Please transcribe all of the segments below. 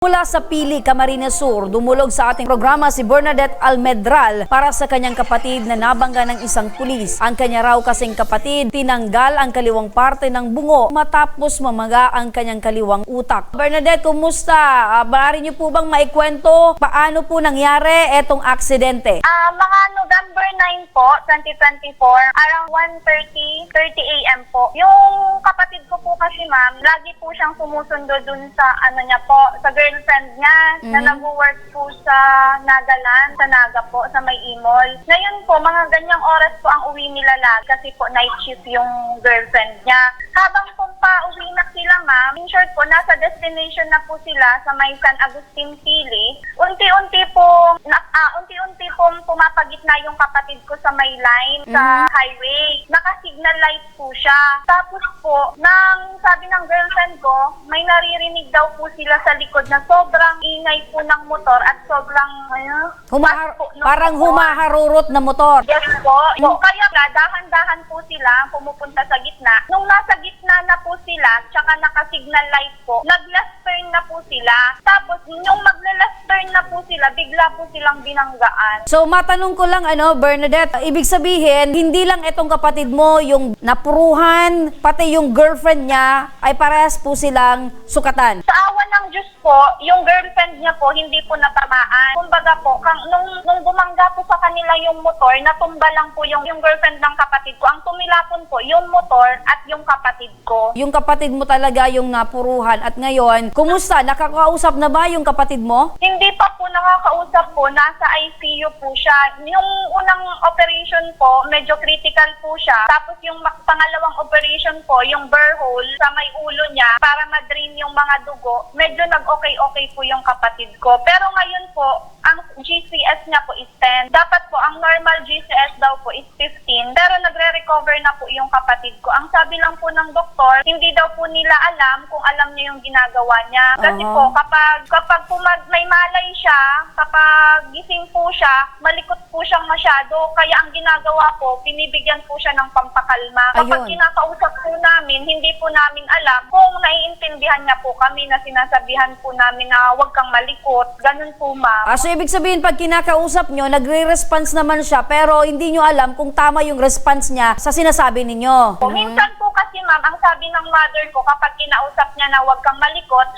Mula sa Pili, Camarines Sur, dumulog sa ating programa si Bernadette Almedral para sa kanyang kapatid na nabangga ng isang pulis. Ang kanya raw kasing kapatid, tinanggal ang kaliwang parte ng bungo matapos mamaga ang kanyang kaliwang utak. Bernadette, kumusta? Uh, Maaari niyo po bang maikwento paano po nangyari etong aksidente? Ah, mga November 9 po, 2024, around 1.30, 30 a.m. po. Yung kapatid ko po kasi ma'am, lagi po siyang sumusundo dun sa ano niya po, sa girlfriend niya na Mhm. nag-work po sa Nagaland, sa Naga po, sa may imol. Ngayon po, mga ganyang oras po ang uwi nila lahat kasi po night shift yung girlfriend niya. Habang po pa uwi na sila ma'am, in short po, nasa destination na po sila sa may San Agustin Pili. Unti-unti po, na, ah, unti-unti po pumapagitna yung kapatid ko sa may line sa highway. Naka-signal light po siya. Tapos po, nang sabi ng girlfriend ko, may naririnig daw po sila sa likod na sobrang ingay po ng motor at sobrang, ano, Humahar- po ng parang motor. humaharurot na motor. Yes po. So, kaya nga, dahan-dahan po sila pumupunta sa gitna. Nung nasa gitna na po sila, tsaka naka-signal light po, nag-last turn na po sila. Tapos, nung magla-last turn na po sila, bigla po silang binanggaan. So matanong ko lang ano, Bernadette, ibig sabihin, hindi lang itong kapatid mo yung napuruhan, pati yung girlfriend niya ay parehas po silang sukatan. Sa awa ng Diyos po, yung girlfriend niya po, hindi po natamaan. Kumbaga po, kang, nung, nung bumangga po sa kanila yung motor, natumba lang po yung, yung girlfriend ng kapatid ko. Ang tumilapon po, yung motor at yung kapatid ko. Yung kapatid mo talaga yung napuruhan at ngayon, kumusta? Nakakausap na ba yung kapatid mo? Hindi pa po nakakausap po, nasa ICU po siya. Yung unang operation po, medyo critical po siya. Tapos yung pangalawang operation po, yung burr hole sa may ulo niya para ma-drain yung mga dugo, medyo nag-okay-okay po yung kapatid ko. Pero ngayon po, ang GCS niya po is 10. Dapat po, ang normal GCS daw po is 15. Pero nagre-recover na po yung kapatid ko. Ang sabi lang po ng doktor, hindi daw po nila alam kung alam niya yung ginagawa niya. Kasi Oo. po, kapag kapag pumag, may malay siya, kapag gising po siya, malikot po siyang masyado. Kaya ang ginagawa po, pinibigyan po siya ng pampakalma. Kapag Ayun. kinakausap po namin, hindi po namin alam kung naiintindihan niya po kami na sinasabihan po namin na huwag kang malikot. Ganun po, ma'am. Ah, so ibig sabihin, pag kinakausap nyo, nagre-response naman siya, pero hindi nyo alam kung tama yung response niya sa sinasabi ninyo. Minsan po kasi ma'am, ang sabi ng mother ko kapag kinausap niya na huwag kang malikot,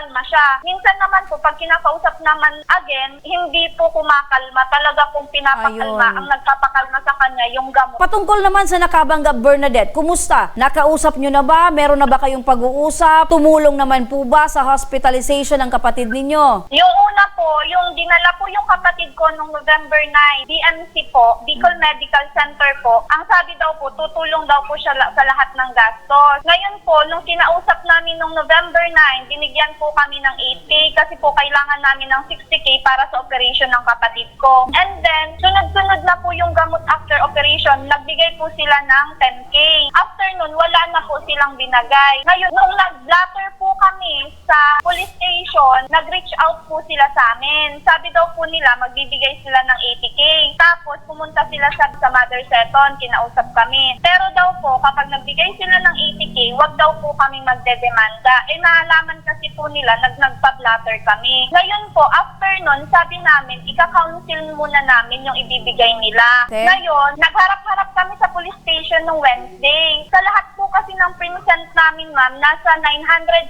kumakalma siya. Minsan naman po pag kinakausap naman again, hindi po kumakalma. Talaga pong pinapakalma. Ayun. Ang nagpapakalma sa kanya yung gamot. Patungkol naman sa nakabangga Bernadette, kumusta? Nakausap nyo na ba? Meron na ba kayong pag-uusap? Tumulong naman po ba sa hospitalization ng kapatid ninyo? Yung una po, yung dinala po yung kapatid ko nung November 9, DMC po, Bicol Medical Center po, ang sabi daw po, tutulong daw po siya la- sa lahat ng gastos. Ngayon po, nung kinausap namin nung November 9, binigyan po kami ng 8K kasi po kailangan namin ng 60K para sa operation ng kapatid ko. And then, sunod-sunod na po yung gamot after operation, nagbigay po sila ng 10K. After nun, wala na po silang binagay. Ngayon, nung nag-blatter po kami sa police station, nag-reach out po sila sa amin. Sabi daw po nila, magbibigay sila ng 80K. Tapos, pumunta sila sa, sa Mother Seton, kinausap kami. Pero daw po, kapag nagbigay sila ng 80K, wag daw po kaming magdedemanda. Eh, naalaman kasi po nila, nag nagpa-blatter kami. Ngayon po, after nun, sabi namin, ika-council muna namin yung ibibigay nila. Okay. Ngayon, nagharap-harap kami sa police station nung Wednesday. Sa lahat po kasi ng present namin, ma'am, nasa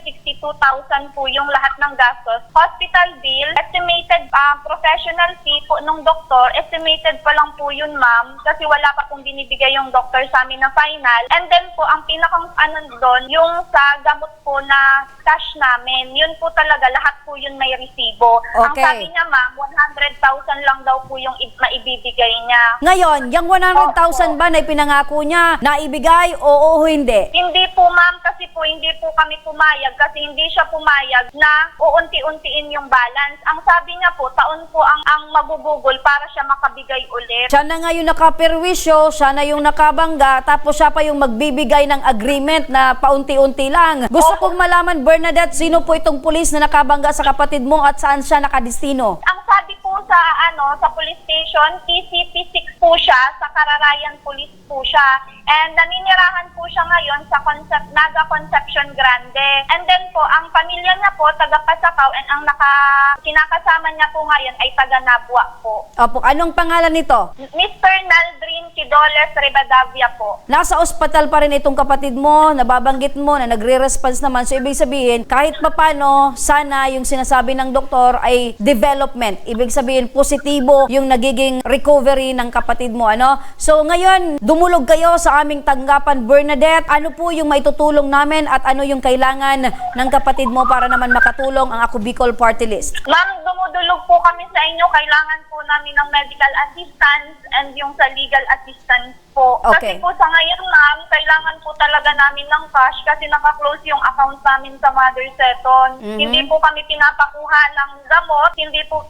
962,000 po yung lahat ng gastos. Hospital bill, estimated ah, professional fee po nung doktor, estimated pa lang po yun, ma'am, kasi wala pa pong binibigay yung doktor sa amin na final. And then po, ang pinakang ano doon, yung sa gamot po na cash namin, yun po talaga, lahat po yun may resibo. Ang Okay. sabi niya, ma'am, 100,000 lang daw po yung maibibigay niya. Ngayon, yung 100,000 ba na ipinangako niya, naibigay o o hindi? Hindi po ma'am kasi hindi po kami pumayag kasi hindi siya pumayag na uunti-untiin yung balance. Ang sabi niya po, taon po ang, ang magubugol para siya makabigay ulit. Siya na nga yung nakaperwisyo, siya na yung nakabangga, tapos siya pa yung magbibigay ng agreement na paunti-unti lang. Gusto Opo. kong malaman, Bernadette, sino po itong pulis na nakabangga sa kapatid mo at saan siya nakadistino? Ang sabi po sa ano sa police station, PCP6 po siya, sa Kararayan Police po siya. And naninirahan po siya ngayon sa Concept, Naga Conception Grande. And then po, ang pamilya niya po, taga Pasakaw, and ang naka, kinakasama niya po ngayon ay taga Nabua po. Opo, anong pangalan nito? Mr. Naldrin Kidoles Ribadavia po. Nasa ospital pa rin itong kapatid mo, nababanggit mo na nagre-response naman. So, ibig sabihin, kahit papano, sana yung sinasabi ng doktor ay development. Ibig sabihin, positibo yung nagiging recovery ng kapatid mo. Ano? So, ngayon, dumulog kayo sa aming tanggapan, Bernadette. Ano po yung maitutulong namin at ano yung kailangan ng kapatid mo para naman makatulong ang Ako Bicol Party List? Ma'am, dumudulog po kami sa inyo. Kailangan po namin ng medical assistance and yung sa legal assistance po. Okay. Kasi po sa ngayon, ma'am, kailangan po talaga namin ng cash kasi nakaklose yung account namin sa Mother Seton. Mhm. Hindi po kami pinapakuha ng gamot, hindi po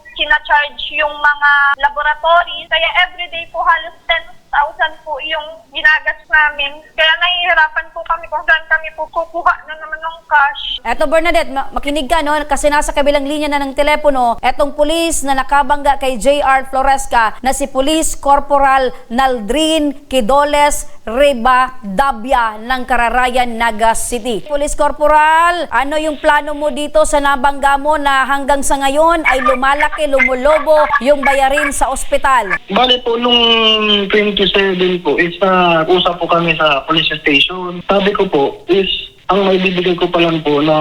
charge yung mga laboratories. Kaya everyday po halos 10,000 po yung ginagas namin. Kaya nahihirapan po kami kung saan kami po kukuha na naman ng cash. Eto Bernadette, ma- makinig ka no kasi nasa kabilang linya na ng telepono etong pulis na nakabangga kay JR Floresca na si Police Corporal Naldrin Kidoles Reba Dabia ng Kararayan, Naga City. Police Corporal, ano yung plano mo dito sa nabangga mo na hanggang sa ngayon ay lumalaki, lumulobo yung bayarin sa ospital? Bali po, nung 27 po, is na usap po kami sa police station. Sabi ko po, is ang may bibigay ko pa lang po na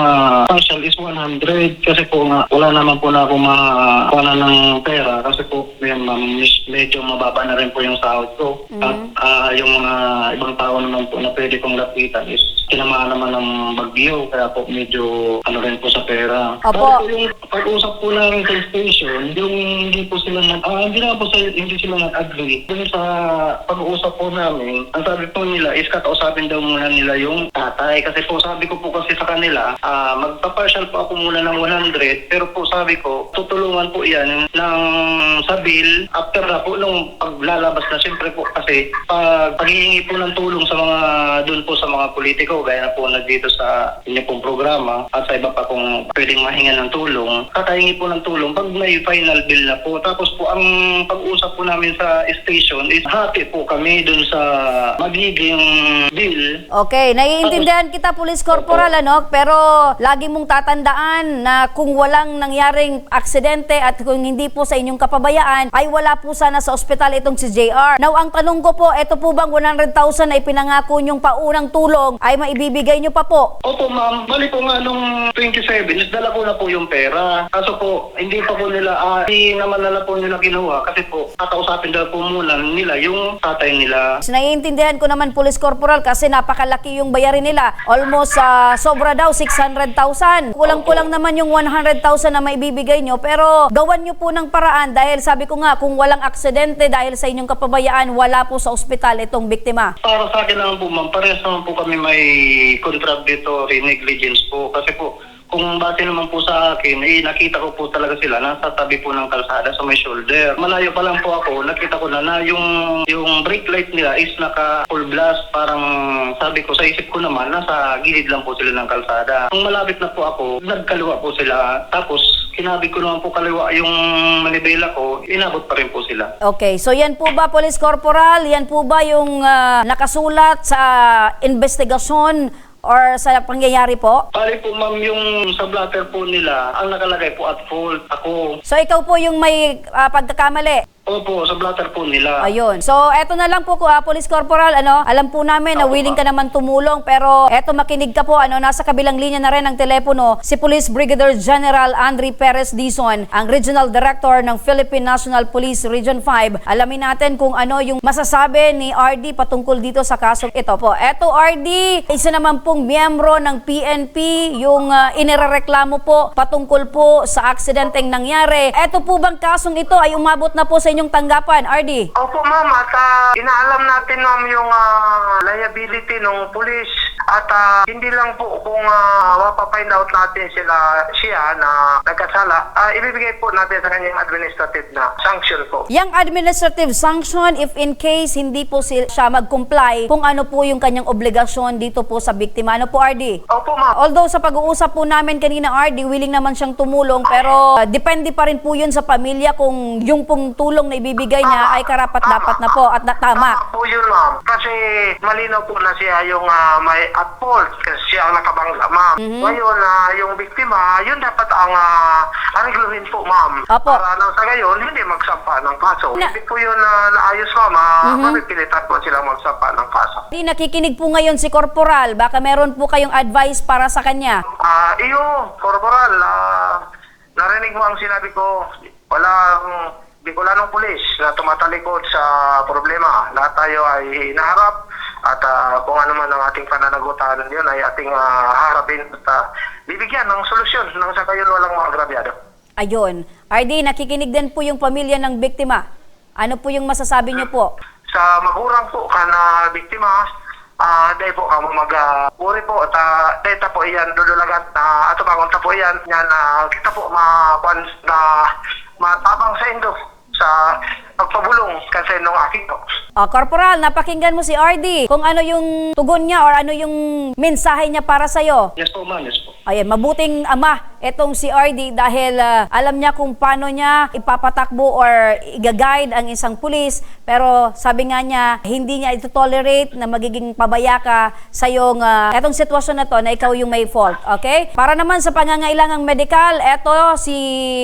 partial is 100 kasi po nga wala naman po na ako makakuha ng pera kasi po yan, ma'am, medyo mababa na rin po yung sahod ko. At ah, yung mga ibang tao naman po na pwede kong lapitan is tinamaan naman ng bagyo kaya po medyo ano rin po sa pera. Opo. Yung pag-usap po sa station, yung hindi po sila nag, ah, hindi naman po sa, hindi sila nag-agree. Dun sa pag-uusap po namin, ang sabi po nila is kakausapin daw muna nila yung tatay. Kasi po sabi ko po kasi sa kanila, ah, magpa-partial po ako muna ng 100, pero po sabi ko, tutulungan po yan ng sa bill. After na po, nung paglalabas na, siyempre po kasi pag paghihingi po ng tulong sa mga, dun po sa mga politiko, gaya na po nandito sa inyo pong programa at sa iba pa kung pwedeng mahinga ng tulong, kakahingi po ng tulong pag may final bill na po. Tapos po ang pag-usap po namin sa station is hati po kami dun sa magiging bill Okay, naiintindihan kita Police Corporal ano, pero lagi mong tatandaan na kung walang nangyaring aksidente at kung hindi po sa inyong kapabayaan ay wala po sana sa ospital itong si JR. Now ang tanong ko po, ito po bang 100,000 ay pinangako nyong paunang tulong ay maibibigay nyo pa po? Opo ma'am, bali po nga nung 27, is dala ko na po yung pera. Kaso po, hindi pa po nila, ah, hindi naman nila po nila ginawa kasi po, kakausapin daw po muna nila yung tatay nila. So, naiintindihan ko naman Police Corporal kasi napakalaki yung bayarin nila. Almost sa sobra daw 600,000. Kulang-kulang naman yung 100,000 na maibibigay nyo pero gawan nyo po ng paraan dahil sabi ko nga kung walang aksidente dahil sa inyong kapabayaan wala po sa ospital itong biktima. Para sa akin naman po ma'am, parehas naman po kami may contradictory negligence po. Kasi po, kung base naman po sa akin, eh, nakita ko po talaga sila nasa tabi po ng kalsada sa may shoulder. Malayo pa lang po ako, nakita ko na na yung, yung brake light nila is naka full blast. Parang sabi ko, sa isip ko naman, nasa gilid lang po sila ng kalsada. Nung malapit na po ako, nagkaliwa po sila. Tapos, kinabi ko naman po kaliwa yung manibela ko, inabot pa rin po sila. Okay, so yan po ba Police Corporal? Yan po ba yung ah, nakasulat sa investigasyon or sa pangyayari po? Bali po ma'am, yung sa blatter po nila, ang nakalagay po at fault, ako. So ikaw po yung may ah, pagkakamali. Opo, sa blatter po nila. Ayun. So, eto na lang po, uh, Police Corporal, ano, alam po namin na Opo, willing ka naman tumulong, pero eto makinig ka po, ano, nasa kabilang linya na rin ng telepono, si Police Brigadier General Andre Perez Dizon, ang Regional Director ng Philippine National Police Region 5. Alamin natin kung ano yung masasabi ni RD patungkol dito sa kasong ito po. Eto, RD, isa naman pong miyembro ng PNP, yung uh, inirereklamo po patungkol po sa aksidenteng nangyari. Eto po bang kasong ito ay umabot na po sa inyong tanggapan, RD? Opo ma'am, at ah, inaalam natin ma'am yung ah, liability ng police At ah, hindi lang po kung uh, mapapind out natin sila siya na nagkasala, ah, ibibigay po natin sa kanyang administrative na sanction po. Yang administrative sanction if in case hindi po si- siya mag-comply kung ano po yung kanyang obligasyon dito po sa biktima. Ano po, RD? Opo ma'am. Although sa pag-uusap po namin kanina, RD, willing naman siyang tumulong, pero uh, depende pa rin po yun sa pamilya kung yung pong tulong na ibibigay niya ay karapat-dapat na po at na tama. Tama po yun, ma'am. Kasi malinaw po na siya yung ah, may at fault kasi siya ang nakabangga, ma'am. Ngayon, ah, yung biktima, yun dapat ang uh, arigluhin po, ma'am. Opo. Para nang sa gayon, hindi magsampa ng kaso. Na- Hindi po yun na naayos, ma'am. Uh, Mapipilitan po sila magsampa ng kaso. Di nakikinig po ngayon si Corporal, baka meron po kayong advice para sa kanya. Ah, iyo, Corporal, ah, narinig mo ang sinabi ko. Walang Bicolanong pulis na tumatalikod sa problema. Lahat tayo ay hinaharap at ah, kung ano man ang ating pananagutan yun ay ating ah, harapin at ah, bibigyan ng solusyon nang sa gayon walang mga agrabyado. Ayun. RD, nakikinig din po yung pamilya ng biktima. Ano po yung masasabi niyo po? Sa magurang po ka na biktima, ah dahil po kamo mag uh, uri po at uh, dahil po iyan dudulagat na ato bangon ta po iyan yan ah, kita po ma na matabang sa indo sa pagpabulong kasi nung aking po. Ah, Corporal, napakinggan mo si RD. Kung ano yung tugon niya or ano yung mensahe niya para sa'yo. Yes po ma'am, yes po. Ayan, mabuting ama etong si RD dahil ah, alam niya kung paano niya ipapatakbo or i-guide ang isang pulis. Pero sabi nga niya, hindi niya ito tolerate na magiging pabaya ka sa yung ah, etong sitwasyon na to na ikaw yung may fault. Okay? Para naman sa pangangailangang medical, eto si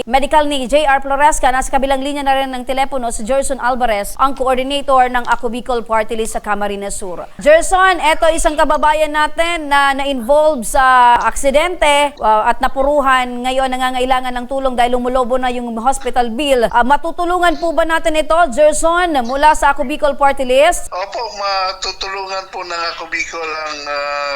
medical ni JR Floresca, nasa kabilang linya na rin ng telepono si Gerson Alvarez, ang coordinator ng Ako Bicol Party List sa Camarines Sur. Gerson, eto isang kababayan natin na na-involve sa aksidente uh, at napuruhan ngayon nangangailangan ng tulong dahil lumulobo na yung hospital bill. Uh, matutulungan po ba natin ito, Gerson, mula sa Ako Bicol Party List? Opo, matutulungan po ng ako Bicol ang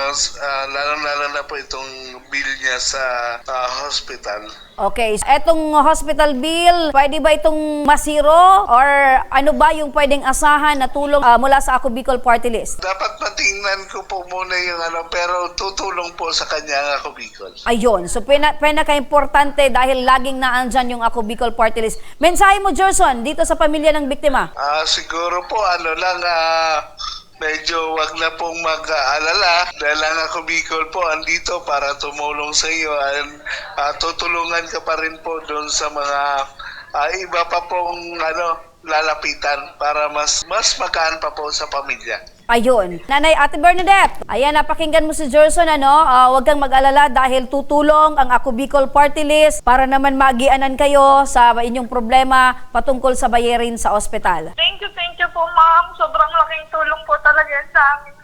s- ah, lalong-lalo na po itong bill niya sa ah, hospital. Okay, etong hospital bill, pwede ba itong masiro or ano ba yung pwedeng asahan na tulong uh, mula sa Ako Bicol Party List? Dapat matingnan ko po muna yung ano, pero tutulong po sa kanya ang ako Bicol. Ayun, so pina, pinaka-importante dahil laging naandyan yung Ako Bicol Party List. Mensahe mo, Gerson, dito sa pamilya ng biktima. Ah, siguro po ano lang ah, medyo wag na pong mag-aalala dahil ang ako Bicol po andito para tumulong sa iyo and ah, tutulungan ka pa rin po doon sa mga ah, iba pa pong ano lalapitan para mas mas magaan pa po sa pamilya. Ayun. Nanay Ate Bernadette, ayan, napakinggan mo si Gerson, ano, Ah, huwag kang mag-alala dahil tutulong ang Ako Bicol Party List para naman magianan kayo sa inyong problema patungkol sa bayarin sa ospital. Thank you, thank you po ma'am. Sobrang laking tulong po talaga sa amin.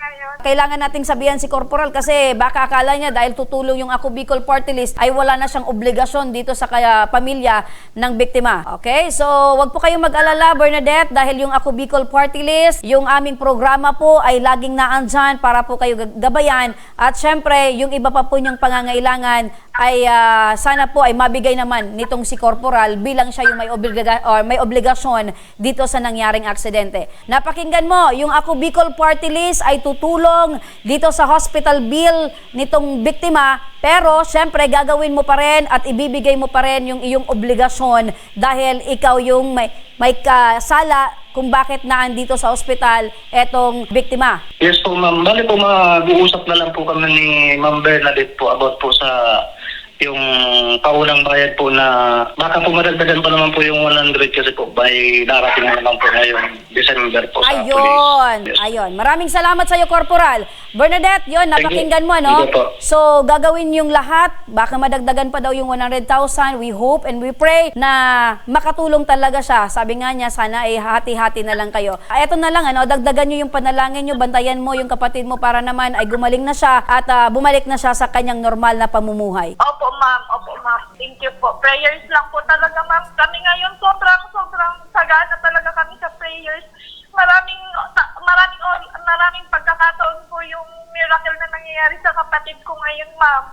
Kailangan nating sabihan si Corporal kasi baka akala niya dahil tutulong yung Ako Bicol Party List ay wala na siyang obligasyon dito sa kaya pamilya ng biktima. Okay? So, wag po kayong mag-alala, Bernadette, dahil yung Ako Bicol Party List, yung aming programa po ay laging naandyan para po kayo gabayan. At syempre, yung iba pa po niyang pangangailangan ay ah, sana po ay mabigay naman nitong si Corporal bilang siya yung may, obliga- or may obligasyon dito sa nangyaring aksidente. Napakinggan mo, yung Ako Bicol Party List ay tutulong dito sa hospital bill nitong biktima pero syempre gagawin mo pa rin at ibibigay mo pa rin yung iyong obligasyon dahil ikaw yung may, may kasala kung bakit naandito sa ospital etong biktima. Yes po ma'am. Bali po mag-uusap na lang po kami ni Ma'am Bernadette po about po sa yung paunang bayad po na baka po madagdagan pa naman po yung 100 kasi po by darating na naman po ngayong December po sa Ayun, police. Yes. ayun. Maraming salamat sa iyo, Corporal. Bernadette, yon Thank you. napakinggan mo, no? Thank you po. So, gagawin yung lahat. Baka madagdagan pa daw yung 100,000. We hope and we pray na makatulong talaga siya. Sabi nga niya, sana ay hati-hati na lang kayo. Ah, Eto na lang, ano, dagdagan niyo yung panalangin niyo, bantayan mo yung kapatid mo para naman ay gumaling na siya at ah, bumalik na siya sa kanyang normal na pamumuhay. Opo ma'am, opo ma'am. Thank you po. Prayers lang po talaga ma'am. Kami ngayon sobrang sobrang sagana talaga kami sa prayers. Maraming maraming maraming pagkakataon po yung miracle na nangyayari sa kapatid ko ngayon ma'am.